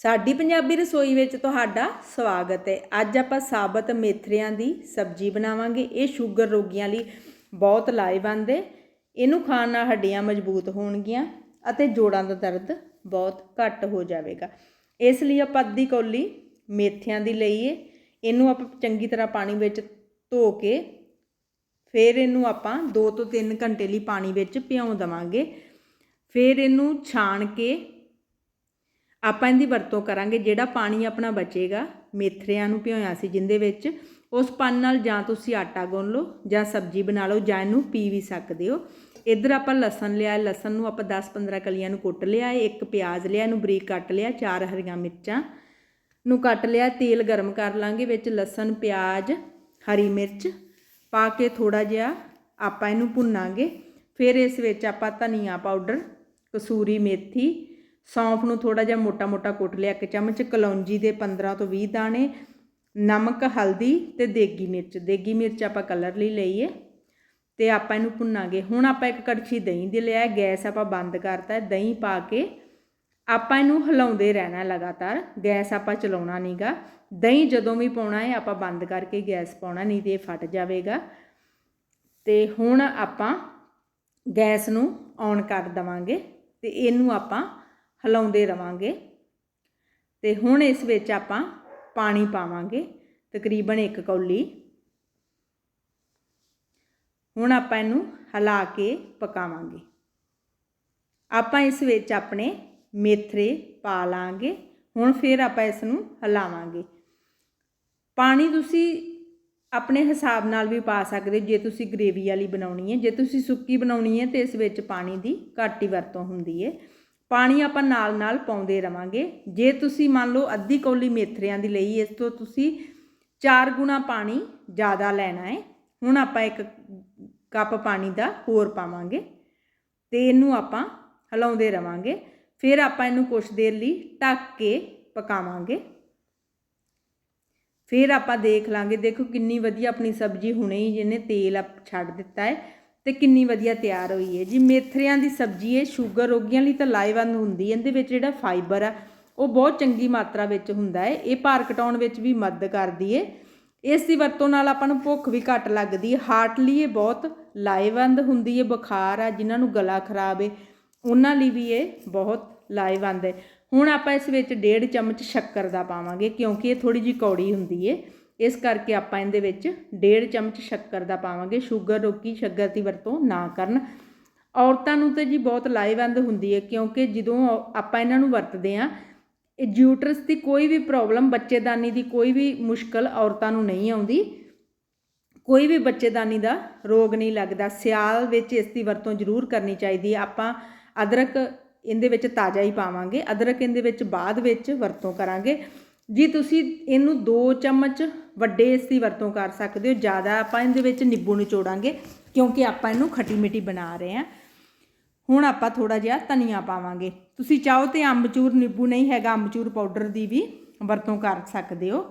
ਸਾਡੀ ਪੰਜਾਬੀ ਰਸੋਈ ਵਿੱਚ ਤੁਹਾਡਾ ਸਵਾਗਤ ਹੈ। ਅੱਜ ਆਪਾਂ ਸਾਬਤ ਮੇਥਰਿਆਂ ਦੀ ਸਬਜ਼ੀ ਬਣਾਵਾਂਗੇ। ਇਹ ਸ਼ੂਗਰ ਰੋਗੀਆਂ ਲਈ ਬਹੁਤ ਲਾਹੇਵੰਦ ਹੈ। ਇਹਨੂੰ ਖਾਣ ਨਾਲ ਹੱਡੀਆਂ ਮਜ਼ਬੂਤ ਹੋਣਗੀਆਂ ਅਤੇ ਜੋੜਾਂ ਦਾ ਦਰਦ ਬਹੁਤ ਘੱਟ ਹੋ ਜਾਵੇਗਾ। ਇਸ ਲਈ ਆਪਾਂ ਅੱਧੀ ਕੌਲੀ ਮੇਥਿਆਂ ਦੀ ਲਈਏ। ਇਹਨੂੰ ਆਪਾਂ ਚੰਗੀ ਤਰ੍ਹਾਂ ਪਾਣੀ ਵਿੱਚ ਧੋ ਕੇ ਫਿਰ ਇਹਨੂੰ ਆਪਾਂ 2 ਤੋਂ 3 ਘੰਟੇ ਲਈ ਪਾਣੀ ਵਿੱਚ ਭਿਉਂ ਦਵਾਂਗੇ। ਫਿਰ ਇਹਨੂੰ ਛਾਣ ਕੇ ਆਪਾਂ ਇਹਦੀ ਵਰਤੋਂ ਕਰਾਂਗੇ, ਜਿਹੜਾ ਪਾਣੀ ਆਪਣਾ ਬਚੇਗਾ, ਮੇਥਰਿਆਂ ਨੂੰ ਭਿਓਇਆ ਸੀ ਜਿੰਦੇ ਵਿੱਚ, ਉਸ ਪਾਣੀ ਨਾਲ ਜਾਂ ਤੁਸੀਂ ਆਟਾ ਗੁੰਨ ਲਓ ਜਾਂ ਸਬਜ਼ੀ ਬਣਾ ਲਓ, ਜਾਂ ਇਹਨੂੰ ਪੀ ਵੀ ਸਕਦੇ ਹੋ। ਇੱਧਰ ਆਪਾਂ ਲਸਣ ਲਿਆ, ਲਸਣ ਨੂੰ ਆਪਾਂ 10-15 ਕਲੀਆਂ ਨੂੰ ਕੁੱਟ ਲਿਆ, ਇੱਕ ਪਿਆਜ਼ ਲਿਆ, ਇਹਨੂੰ ਬਰੀਕ ਕੱਟ ਲਿਆ, ਚਾਰ ਹਰੀਆਂ ਮਿਰਚਾਂ ਨੂੰ ਕੱਟ ਲਿਆ, ਤੇਲ ਗਰਮ ਕਰ ਲਾਂਗੇ ਵਿੱਚ ਲਸਣ, ਪਿਆਜ਼, ਹਰੀ ਮਿਰਚ ਪਾ ਕੇ ਥੋੜਾ ਜਿਹਾ ਆਪਾਂ ਇਹਨੂੰ ਭੁੰਨਾਂਗੇ। ਫਿਰ ਇਸ ਵਿੱਚ ਆਪਾਂ ਧਨੀਆ ਪਾਊਡਰ, ਕਸੂਰੀ ਮੇਥੀ ਸੌਂਫ ਨੂੰ ਥੋੜਾ ਜਿਹਾ ਮੋਟਾ-ਮੋਟਾ ਕੁੱਟ ਲਿਆ, ਇੱਕ ਚਮਚ ਕਲੌਂਜੀ ਦੇ 15 ਤੋਂ 20 ਦਾਣੇ, ਨਮਕ, ਹਲਦੀ ਤੇ ਦੇਗੀ ਮਿਰਚ। ਦੇਗੀ ਮਿਰਚ ਆਪਾਂ ਕਲਰ ਲਈ ਲਈਏ ਤੇ ਆਪਾਂ ਇਹਨੂੰ ਭੁੰਨਾਂਗੇ। ਹੁਣ ਆਪਾਂ ਇੱਕ ਕੜਛੀ ਦਹੀਂ ਦੇ ਲਿਆ ਗੈਸ ਆਪਾਂ ਬੰਦ ਕਰਤਾ ਦਹੀਂ ਪਾ ਕੇ ਆਪਾਂ ਇਹਨੂੰ ਹਿਲਾਉਂਦੇ ਰਹਿਣਾ ਲਗਾਤਾਰ। ਗੈਸ ਆਪਾਂ ਚਲਾਉਣਾ ਨਹੀਂਗਾ। ਦਹੀਂ ਜਦੋਂ ਵੀ ਪਾਉਣਾ ਹੈ, ਆਪਾਂ ਬੰਦ ਕਰਕੇ ਗੈਸ ਪਾਉਣਾ, ਨਹੀਂ ਤੇ ਇਹ ਫਟ ਜਾਵੇਗਾ। ਤੇ ਹੁਣ ਆਪਾਂ ਗੈਸ ਨੂੰ ਔਨ ਕਰ ਦਵਾਂਗੇ ਤੇ ਇਹਨੂੰ ਆਪਾਂ ਹਿਲਾਉਂਦੇ ਰਵਾਂਗੇ। ਤੇ ਹੁਣ ਇਸ ਵਿੱਚ ਆਪਾਂ ਪਾਣੀ ਪਾਵਾਂਗੇ, ਤਕਰੀਬਨ 1 ਕੌਲੀ। ਹੁਣ ਆਪਾਂ ਇਹਨੂੰ ਹਿਲਾ ਕੇ ਪਕਾਵਾਂਗੇ। ਆਪਾਂ ਇਸ ਵਿੱਚ ਆਪਣੇ ਮੇਥਰੇ ਪਾ ਲਾਂਗੇ, ਹੁਣ ਫਿਰ ਆਪਾਂ ਇਸ ਨੂੰ ਹਿਲਾਵਾਂਗੇ। ਪਾਣੀ ਤੁਸੀਂ ਆਪਣੇ ਹਿਸਾਬ ਨਾਲ ਵੀ ਪਾ ਸਕਦੇ, ਜੇ ਤੁਸੀਂ ਗ੍ਰੇਵੀ ਵਾਲੀ ਬਣਾਉਣੀ ਹੈ। ਜੇ ਤੁਸੀਂ ਸੁੱਕੀ ਬਣਾਉਣੀ ਹੈ, ਤੇ ਇਸ ਵਿੱਚ ਪਾਣੀ ਦੀ ਘੱਟ ਹੀ ਵਰਤੋਂ ਹੁੰਦੀ ਹੈ। ਪਾਣੀ ਆਪਾਂ ਨਾਲ ਨਾਲ ਪਾਉਂਦੇ ਰਵਾਂਗੇ। ਜੇ ਤੁਸੀਂ ਮੰਨ ਲਓ ਅੱਧੀ ਕੌਲੀ ਮੇਥਰਿਆਂ ਦੀ ਲਈ, ਇਸ ਤੋਂ ਤੁਸੀਂ 4 ਗੁਣਾ ਪਾਣੀ ਜ਼ਿਆਦਾ ਲੈਣਾ ਹੈ। ਹੁਣ ਆਪਾਂ ਇੱਕ ਕੱਪ ਪਾਣੀ ਦਾ ਹੋਰ ਪਾਵਾਂਗੇ ਤੇ ਇਹਨੂੰ ਆਪਾਂ ਹਿਲਾਉਂਦੇ ਰਵਾਂਗੇ। ਫਿਰ ਆਪਾਂ ਇਹਨੂੰ ਕੁਝ ਦੇਰ ਲਈ ਢੱਕ ਕੇ ਪਕਾਵਾਂਗੇ। ਫਿਰ ਆਪਾਂ ਦੇਖ ਲਾਂਗੇ, ਦੇਖੋ ਕਿੰਨੀ ਵਧੀਆ ਆਪਣੀ ਸਬਜ਼ੀ ਹੁਣੇ ਹੀ ਜਿਹਨੇ ਤੇਲ ਛੱਡ ਦਿੱਤਾ ਹੈ। ਤੇ ਕਿੰਨੀ ਵਧੀਆ ਤਿਆਰ ਹੋਈ ਹੈ। ਜੀ, ਮੇਥਰਿਆਂ ਦੀ ਸਬਜ਼ੀ ਹੈ, ਸ਼ੂਗਰ ਰੋਗੀਆਂ ਲਈ ਤਾਂ ਲਾਹੇਵੰਦ ਹੁੰਦੀ ਹੈ। ਇਹਦੇ ਵਿੱਚ ਜਿਹੜਾ ਫਾਈਬਰ ਆ, ਉਹ ਬਹੁਤ ਚੰਗੀ ਮਾਤਰਾ ਵਿੱਚ ਹੁੰਦਾ ਹੈ। ਇਹ ਭਾਰ ਘਟਾਉਣ ਵਿੱਚ ਵੀ ਮਦਦ ਕਰਦੀ ਹੈ। ਇਸ ਦੀ ਵਰਤੋਂ ਨਾਲ ਆਪਾਂ ਨੂੰ ਭੁੱਖ ਵੀ ਘੱਟ ਲੱਗਦੀ ਹੈ। ਹਾਰਟ ਲਈ ਇਹ ਬਹੁਤ ਲਾਹੇਵੰਦ ਹੁੰਦੀ ਹੈ। ਬੁਖਾਰ ਆ, ਜਿਨ੍ਹਾਂ ਨੂੰ ਗਲਾ ਖਰਾਬ ਹੈ, ਉਹਨਾਂ ਲਈ ਵੀ ਇਹ ਬਹੁਤ ਲਾਹੇਵੰਦ ਹੈ। ਹੁਣ ਆਪਾਂ ਇਸ ਵਿੱਚ ਡੇਢ ਚਮਚ ਸ਼ੱਕਰ ਦਾ ਪਾਵਾਂਗੇ, ਕਿਉਂਕਿ ਇਹ ਥੋੜੀ ਜਿਹੀ ਕੌੜੀ ਹੁੰਦੀ ਹੈ। ਇਸ ਕਰਕੇ ਆਪਾਂ ਇਹਦੇ ਵਿੱਚ ਡੇਢ ਚਮਚ ਸ਼ੱਕਰ ਦਾ ਪਾਵਾਂਗੇ। ਸ਼ੂਗਰ ਰੋਗੀ ਸ਼ੱਕਰ ਦੀ ਵਰਤੋਂ ਨਾ ਕਰਨ। ਔਰਤਾਂ ਨੂੰ ਤਾਂ ਜੀ ਬਹੁਤ ਲਾਹੇਵੰਦ ਹੁੰਦੀ ਹੈ ਕਿਉਂਕਿ ਜਦੋਂ ਆਪਾਂ ਇਹਨਾਂ ਨੂੰ ਵਰਤਦੇ ਆ ਇਹ ਜਿਊਟਰਸ ਦੀ ਕੋਈ ਵੀ ਪ੍ਰੋਬਲਮ, ਬੱਚੇਦਾਨੀ ਦੀ ਕੋਈ ਵੀ ਮੁਸ਼ਕਲ ਔਰਤਾਂ ਨੂੰ ਨਹੀਂ ਆਉਂਦੀ। ਕੋਈ ਵੀ ਬੱਚੇਦਾਨੀ ਦਾ ਰੋਗ ਨਹੀਂ ਲੱਗਦਾ। ਸਿਆਲ ਵਿੱਚ ਇਸ ਦੀ ਵਰਤੋਂ ਜ਼ਰੂਰ ਕਰਨੀ ਚਾਹੀਦੀ ਹੈ। ਆਪਾਂ ਅਦਰਕ ਇਹਦੇ ਵਿੱਚ ਤਾਜ਼ਾ ਹੀ ਪਾਵਾਂਗੇ। ਅਦਰਕ ਇਹਦੇ ਵਿੱਚ ਬਾਅਦ ਵਿੱਚ ਵਰਤੋਂ ਕਰਾਂਗੇ। ਜੀ ਤੁਸੀਂ ਇਹਨੂੰ 2 ਚਮਚ ਵੱਡੇ ਇਸ ਦੀ ਵਰਤੋਂ ਕਰ ਸਕਦੇ ਹੋ। ਜ਼ਿਆਦਾ ਆਪਾਂ ਇਹਦੇ ਵਿੱਚ ਨਿੰਬੂ ਨਿਚੋੜਾਂਗੇ ਕਿਉਂਕਿ ਆਪਾਂ ਇਹਨੂੰ ਖੱਟੀ ਮਿੱਠੀ ਬਣਾ ਰਹੇ ਹਾਂ। ਹੁਣ ਆਪਾਂ ਥੋੜਾ ਜਿਹਾ ਧਨੀਆ ਪਾਵਾਂਗੇ। ਤੁਸੀਂ ਚਾਹੋ ਤੇ ਅੰਬਚੂਰ ਨਿੰਬੂ ਨਹੀਂ ਹੈਗਾ, ਅੰਬਚੂਰ ਪਾਊਡਰ ਦੀ ਵੀ ਵਰਤੋਂ ਕਰ ਸਕਦੇ ਹੋ।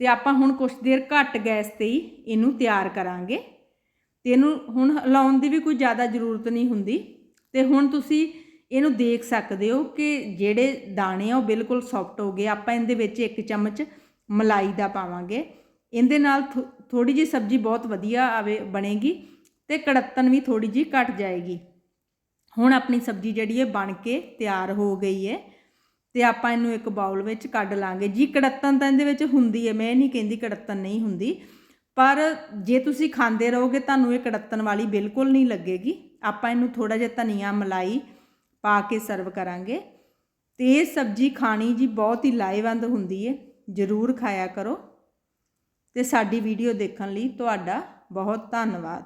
ਤੇ ਆਪਾਂ ਹੁਣ ਕੁਝ ਦੇਰ ਘੱਟ ਗੈਸ ਤੇ ਹੀ ਇਹਨੂੰ ਤਿਆਰ ਕਰਾਂਗੇ। ਤੇ ਇਹਨੂੰ ਹੁਣ ਹਿਲਾਉਣ ਦੀ ਵੀ ਕੋਈ ਜ਼ਿਆਦਾ ਜ਼ਰੂਰਤ ਨਹੀਂ ਹੁੰਦੀ। ਤੇ ਹੁਣ ਤੁਸੀਂ ਇਹਨੂੰ ਦੇਖ ਸਕਦੇ ਹੋ ਕਿ ਜਿਹੜੇ ਦਾਣੇ ਆ ਉਹ ਬਿਲਕੁਲ ਸੌਫਟ ਹੋ ਗਏ। ਆਪਾਂ ਇਹਦੇ ਵਿੱਚ ਇੱਕ ਚਮਚ ਮਲਾਈ ਦਾ ਪਾਵਾਂਗੇ। ਇਹਦੇ ਨਾਲ ਥੋੜੀ ਜੀ ਸਬਜ਼ੀ ਬਹੁਤ ਵਧੀਆ ਆਵੇ, ਬਣੇਗੀ ਤੇ ਕੜੱਤਨ ਵੀ ਥੋੜੀ ਜੀ ਘਟ ਜਾਏਗੀ। ਹੁਣ ਆਪਣੀ ਸਬਜ਼ੀ ਜਿਹੜੀ ਹੈ ਬਣ ਕੇ ਤਿਆਰ ਹੋ ਗਈ ਹੈ ਤੇ ਆਪਾਂ ਇਹਨੂੰ ਇੱਕ ਬਾਉਲ ਵਿੱਚ ਕੱਢ ਲਾਂਗੇ। ਜੀ ਕੜੱਤਨ ਤਾਂ ਇਹਦੇ ਵਿੱਚ ਹੁੰਦੀ ਹੈ, ਮੈਂ ਨਹੀਂ ਕਹਿੰਦੀ ਕੜੱਤਨ ਨਹੀਂ ਹੁੰਦੀ, ਪਰ ਜੇ ਤੁਸੀਂ ਖਾਂਦੇ ਰਹੋਗੇ ਤੁਹਾਨੂੰ ਇਹ ਕੜੱਤਨ ਵਾਲੀ ਬਿਲਕੁਲ ਨਹੀਂ ਲੱਗੇਗੀ। ਆਪਾਂ ਇਹਨੂੰ ਥੋੜਾ ਜਿਹਾ ਧਨੀਆ, ਮਲਾਈ ਪਾ ਕੇ ਸਰਵ ਕਰਾਂਗੇ ਤੇ ਇਹ ਸਬਜ਼ੀ ਖਾਣੀ ਜੀ ਬਹੁਤ ਹੀ ਲਾਹੇਵੰਦ ਹੁੰਦੀ ਹੈ। ਜ਼ਰੂਰ ਖਾਇਆ ਕਰੋ। ਤੇ ਸਾਡੀ ਵੀਡੀਓ ਦੇਖਣ ਲਈ ਤੁਹਾਡਾ ਬਹੁਤ ਧੰਨਵਾਦ।